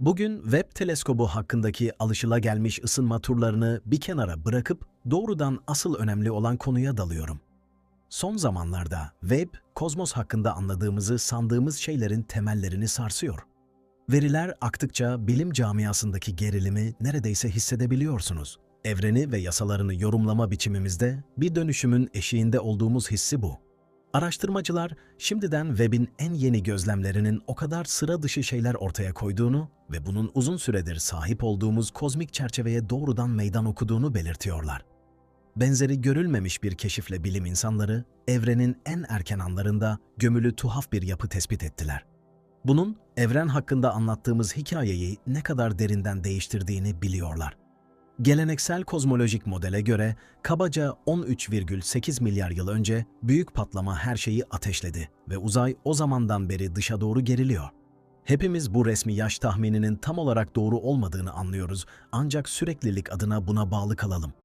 Bugün Webb teleskobu hakkındaki alışılagelmiş ısınma turlarını bir kenara bırakıp doğrudan asıl önemli olan konuya dalıyorum. Son zamanlarda Webb, kozmos hakkında anladığımızı sandığımız şeylerin temellerini sarsıyor. Veriler aktıkça bilim camiasındaki gerilimi neredeyse hissedebiliyorsunuz. Evreni ve yasalarını yorumlama biçimimizde bir dönüşümün eşiğinde olduğumuz hissi bu. Araştırmacılar şimdiden Webb'in en yeni gözlemlerinin o kadar sıra dışı şeyler ortaya koyduğunu ve bunun uzun süredir sahip olduğumuz kozmik çerçeveye doğrudan meydan okuduğunu belirtiyorlar. Benzeri görülmemiş bir keşifle bilim insanları, evrenin en erken anlarında gömülü tuhaf bir yapı tespit ettiler. Bunun evren hakkında anlattığımız hikayeyi ne kadar derinden değiştirdiğini biliyorlar. Geleneksel kozmolojik modele göre kabaca 13,8 milyar yıl önce büyük patlama her şeyi ateşledi ve uzay o zamandan beri dışa doğru geriliyor. Hepimiz bu resmi yaş tahmininin tam olarak doğru olmadığını anlıyoruz ancak süreklilik adına buna bağlı kalalım.